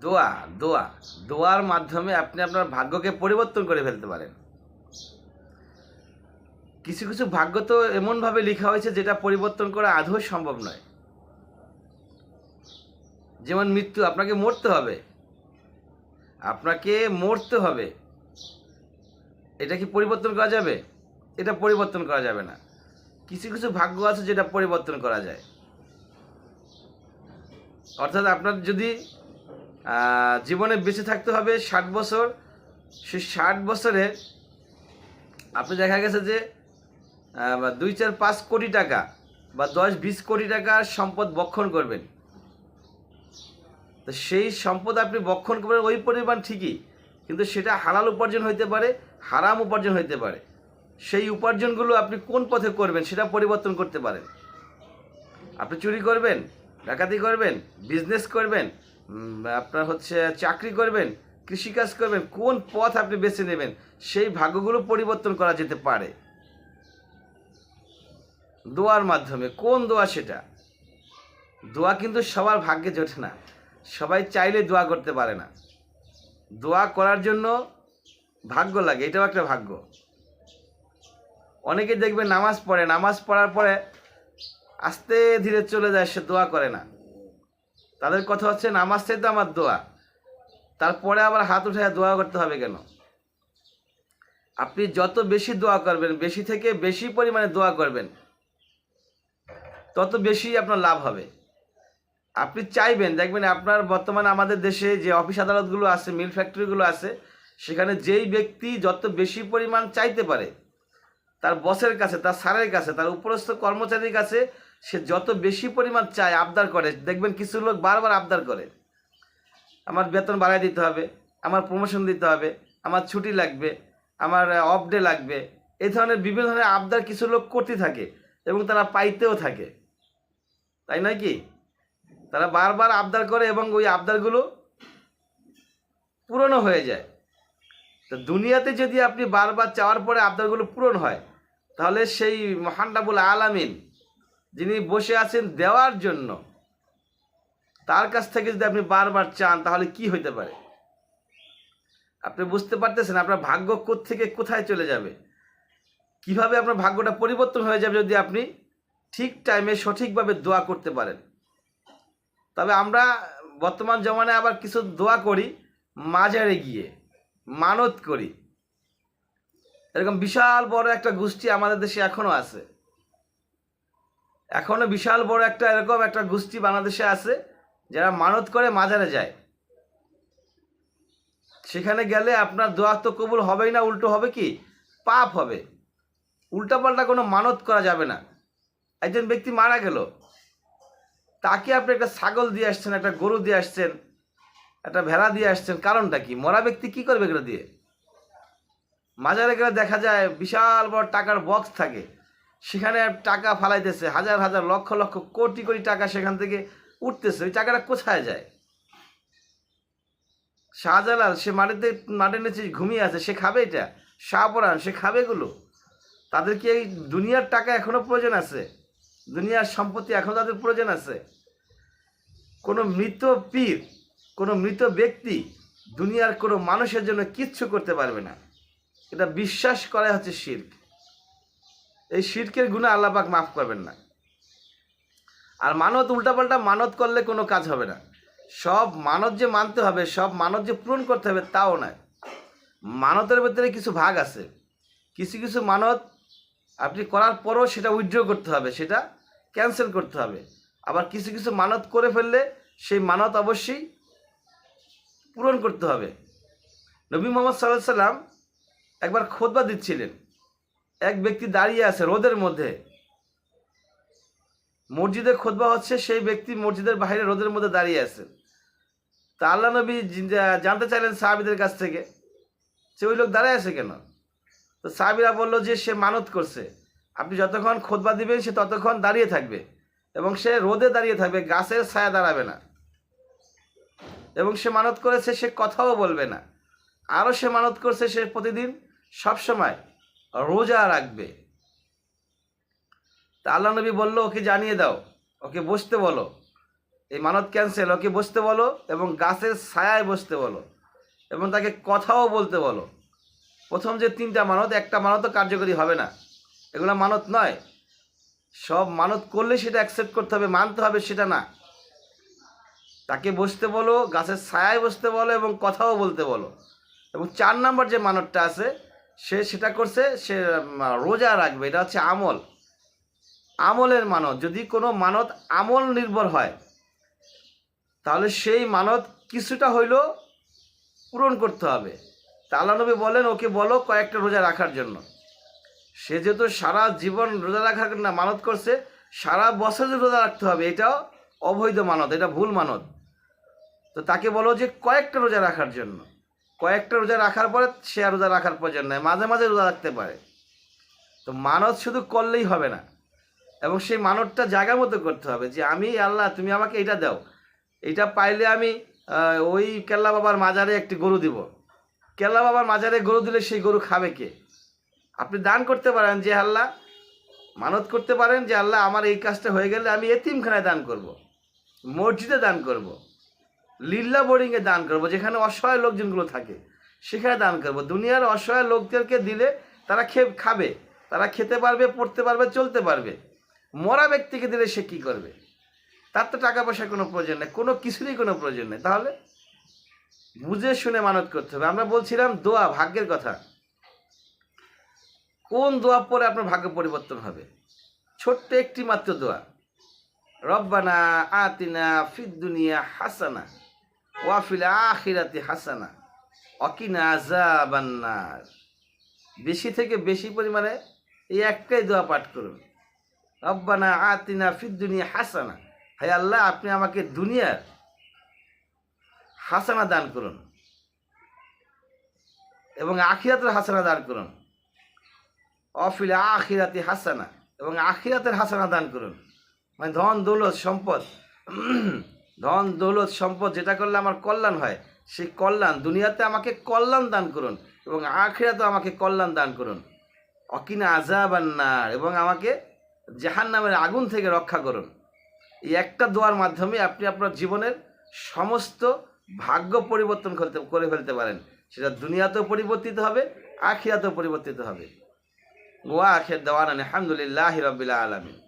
দোয়া দোয়া। দোয়ার মাধ্যমে আপনি আপনার ভাগ্যকে পরিবর্তন করে ফেলতে পারেন। কিছু কিছু ভাগ্য তো এমনভাবে লেখা হয়েছে যেটা পরিবর্তন করা আদৌ সম্ভব নয়। যেমন মৃত্যু, আপনাকে মরতে হবে। আপনাকে মরতে হবে। এটা কি পরিবর্তন করা যাবে? এটা পরিবর্তন করা যাবে না। কিছু কিছু ভাগ্য আছে যেটা পরিবর্তন করা যায়। অর্থাৎ আপনার যদি জীবনে বেঁচে থাকতে হবে ষাট বছর। সে ষাট বছরে আপনি দেখা গেছে যে দুই চার পাঁচ কোটি টাকা বা দশ বিশ কোটি টাকার সম্পদ বক্ষণ করবেন। তো সেই সম্পদ আপনি বক্ষণ করবেন ওই পরিমাণ ঠিকই, কিন্তু সেটা হালাল উপার্জন হইতে পারে, হারাম উপার্জন হইতে পারে। সেই উপার্জনগুলো আপনি কোন পথে করবেন সেটা পরিবর্তন করতে পারেন। আপনি চুরি করবেন, ডাকাতি করবেন বিজনেস করবেন আপনার হচ্ছে চাকরি করবেন, কৃষিকাজ করবেন, কোন পথ আপনি বেছে নেবেন, সেই ভাগ্যগুলো পরিবর্তন করা যেতে পারে। দোয়ার মাধ্যমে, কোন দোয়া সেটা? দোয়া কিন্তু সবার ভাগ্যে জোটে না, সবাই চাইলে দোয়া করতে পারে না। দোয়া করার জন্য ভাগ্য লাগে, এটাও একটা ভাগ্য। অনেকে দেখবে নামাজ পড়ে, নামাজ পড়ার পরে আস্তে ধীরে চলে যায়, সে দোয়া করে না। তাদের কথা হচ্ছে, নামাজ চাইতে আমার দোয়া। তারপরে আবার হাত উঠে দোয়া করতে হবে কেন? আপনি যত বেশি দোয়া করবেন, বেশি থেকে বেশি পরিমাণে দোয়া করবেন, তত বেশি আপনার লাভ হবে। আপনি চাইবেন, দেখবেন আপনার বর্তমানে আমাদের দেশে যে অফিস আদালতগুলো আছে, মিল ফ্যাক্টরিগুলো আছে, সেখানে যেই ব্যক্তি যত বেশি পরিমাণ চাইতে পারে, তার বসের কাছে, তার স্যারের কাছে, তার উপরস্থ কর্মচারীর কাছে সে যত বেশি পরিমাণ চায় আবদার করে, দেখবেন কিছু লোক বারবার আবদার করে। আমার বেতন বাড়ায় দিতে হবে, আমার প্রমোশন দিতে হবে, আমার ছুটি লাগবে, আমার অফ ডে লাগবে। এই ধরনের বিভিন্ন ধরনের আবদার কিছু লোক করতে থাকে এবং তারা পাইতেও থাকে। তাই নয় কি? তারা বারবার আবদার করে এবং ওই আবদারগুলো পূরণও হয়ে যায়। তো দুনিয়াতে যদি আপনি বারবার চাওয়ার পরে আবদারগুলো পূরণ হয়, তাহলে সেই মহান রাবুল আলামিন যিনি বসে আছেন দেওয়ার জন্য, তার কাছ থেকে যদি আপনি বারবার চান, তাহলে কি হইতে পারে? আপনি বুঝতে পারতেছেন আপনার ভাগ্য থেকে কোথায় চলে যাবে? কীভাবে আপনার ভাগ্যটা পরিবর্তন হয়ে যাবে যদি আপনি ঠিক টাইমে সঠিকভাবে দোয়া করতে পারেন? তবে আমরা বর্তমান জমানায় আবার কিছু দোয়া করি, মাজারে গিয়ে, মানত করি। এরকম বিশাল বড় একটা গোষ্ঠী আমাদের দেশে এখনও আছে। এখনও বিশাল বড় একটা এরকম একটা গোষ্ঠী বাংলাদেশে আছে, যারা মানত করে মাজারে যায়। সেখানে গেলে আপনার দোয়া তো কবুল হবেই না, উল্টো হবে কি? পাপ হবে। উল্টাপাল্টা কোনো মানত করা যাবে না। একজন ব্যক্তি মারা গেল। তাকে আপনি একটা ছাগল দিয়ে আসছেন, একটা গরু দিয়ে আসছেন, একটা ভেড়া দিয়ে আসছেন, কারণটা কি? মরা ব্যক্তি কি করবে এগুলো দিয়ে? মাজারে গেলে দেখা যায় বিশাল বড় টাকার বক্স থাকে। সেখানে টাকা ফালাইতেছে, হাজার হাজার, লক্ষ লক্ষ, কোটি কোটি টাকা সেখান থেকে উঠতেছে। ওই টাকাটা কোথায় যায়? শাহজালাল, সে মাটিতে, মাটির নিচে ঘুমিয়ে আছে, সে খাবে এটা? শাহপরান সে খাবে এগুলো? তাদের কি এই দুনিয়ার টাকা এখনও প্রয়োজন আছে? দুনিয়ার সম্পত্তি এখনও তাদের প্রয়োজন আছে? কোনো মৃত পীর, কোনো মৃত ব্যক্তি দুনিয়ার কোনো মানুষের জন্য কিচ্ছু করতে পারবে না। এটা বিশ্বাস করা হচ্ছে শির্ক। এই শির্কের গুণে আল্লাপাক মাফ করবেন না। আর মানত, উল্টাপাল্টা মানত করলে কোনো কাজ হবে না। সব মানত যে মানতে হবে, সব মানত যে পূরণ করতে হবে তাও নয়। মানতের ভেতরে কিছু ভাগ আছে। কিছু কিছু মানত আপনি করার পরও সেটা উইথড্র করতে হবে, সেটা ক্যান্সেল করতে হবে। আবার কিছু কিছু মানত করে ফেললে সেই মানত অবশ্যই পূরণ করতে হবে। নবী মোহাম্মদ সাল্লাহ সাল্লাম একবার খোদবা দিচ্ছিলেন। এক ব্যক্তি দাঁড়িয়ে আছে রোদের মধ্যে। মসজিদে খোদবা হচ্ছে সেই ব্যক্তি মসজিদের বাইরে রোদের মধ্যে দাঁড়িয়ে আছে। তা আল্লাহ নবী জানতে চাইলেন সাহাবিদের কাছ থেকে সে ওই লোক দাঁড়ায় আছে কেন? তো সাহাবিরা বলল যে সে মানত করছে। আপনি যতক্ষণ খোদবা দিবেন সে ততক্ষণ দাঁড়িয়ে থাকবে এবং সে রোদে দাঁড়িয়ে থাকবে, গাছের ছায়া দাঁড়াবে না। এবং সে মানত করেছে সে কথাও বলবে না। আরও সে মানত করছে সে প্রতিদিন সবসময় রোজা রাখবে। তা আল্লাহ নবী বলল, ওকে জানিয়ে দাও, ওকে বসতে বলো। এই মানত ক্যান্সেল ওকে বসতে বলো এবং গাছের ছায়ায় বসতে বলো এবং তাকে কথাও বলতে বলো। প্রথম যে তিনটা মানত, একটা মানতও কার্যকরী হবে না। এগুলো মানত নয়। সব মানত করলে সেটা অ্যাকসেপ্ট করতে হবে, মানতে হবে সেটা না। তাকে বসতে বলো, গাছের ছায়ায় বসতে বলো এবং কথাও বলতে বলো। এবং চার নাম্বার যে মানতটা আছে সে সেটা করছে, সে রোজা রাখবে। এটা হচ্ছে আমল। আমলের মানত। যদি কোনো মানত আমল নির্ভর হয়, তাহলে সেই মানত কিছুটা হইলেও পূরণ করতে হবে। তা নবী বলেন ওকে বলো কয়েকটা রোজা রাখার জন্য। সে যেহেতু সারা জীবন রোজা রাখার না মানত করছে, সারা বছর রোজা রাখতে হবে, এটাও অবৈধ মানত, এটা ভুল মানত। তো তাকে বলো যে কয়েকটা রোজা রাখার জন্য। কয়েকটা রোজা রাখার পরে সে আর রোজা রাখার প্রয়োজন নাই, মাঝে মাঝে রোজা রাখতে পারে তো মানত শুধু করলেই হবে না, এবং সেই মানতটা জায়গা মতো করতে হবে যে আমি, আল্লাহ, তুমি আমাকে এটা দাও এটা পাইলে আমি ওই কেল্লা বাবার মাজারে একটি গরু দিব কেল্লা বাবার মাজারে গরু দিলে সেই গরু খাবে কে আপনি দান করতে পারেন যে, আল্লাহ, মানত করতে পারেন যে, আল্লাহ, আমার এই কাজটা হয়ে গেলে আমি এতিমখানায় দান করব। মসজিদে দান করব। লিল্লা বোর্ডিংয়ে দান করব, যেখানে অসহায় লোকজনগুলো থাকে, সেখানে দান করব। দুনিয়ার অসহায় লোকদেরকে দিলে তারা খে, খাবে, তারা খেতে পারবে, পড়তে পারবে, চলতে পারবে। মরা ব্যক্তিকে দিলে সে কী করবে? তার তো টাকা পয়সার কোনো প্রয়োজন নেই, কোনো কিছুরই কোনো প্রয়োজন নেই। তাহলে বুঝে শুনে মানত করতে হবে। আমরা বলছিলাম দোয়া, ভাগ্যের কথা। কোন দোয়া পরে আপনার ভাগ্য পরিবর্তন হবে? ছোট্ট একটি মাত্র দোয়া। রব্বানা আতিনা ফিদ্দুনিয়া হাসানা। ওয়াফিল আখিরাতি হাসানা, অকিনা আজাবান্নার বেশি থেকে বেশি পরিমাণে এই একটাই দোয়া পাঠ করুন। রব্বানা আতিনা ফিদ দুনিয়া হাসানা। হায় আল্লাহ, আপনি আমাকে দুনিয়ার হাসানা দান করুন এবং আখিরাতের হাসানা দান করুন। অফিল আখিরাতি হাসানা এবং আখিরাতের হাসানা দান করুন। মানে ধন, দৌলত, সম্পদ ধন, দৌলত, সম্পদ যেটা করলে আমার কল্যাণ হয়, সেই কল্যাণ, দুনিয়াতে আমাকে কল্যাণ দান করুন এবং আখিরাতে আমাকে কল্যাণ দান করুন। অকিনা আজাবান্নার এবং আমাকে জাহান নামের আগুন থেকে রক্ষা করুন। এই একটা দোয়ার মাধ্যমে আপনি আপনার জীবনের সমস্ত ভাগ্য পরিবর্তন করতে, করে ফেলতে পারেন। সেটা দুনিয়াতেও পরিবর্তিত হবে, আখিরাতেও পরিবর্তিত হবে। ওয়া আখের দেওয়ান আলহামদুলিল্লাহ রবিল্লা আলমিন।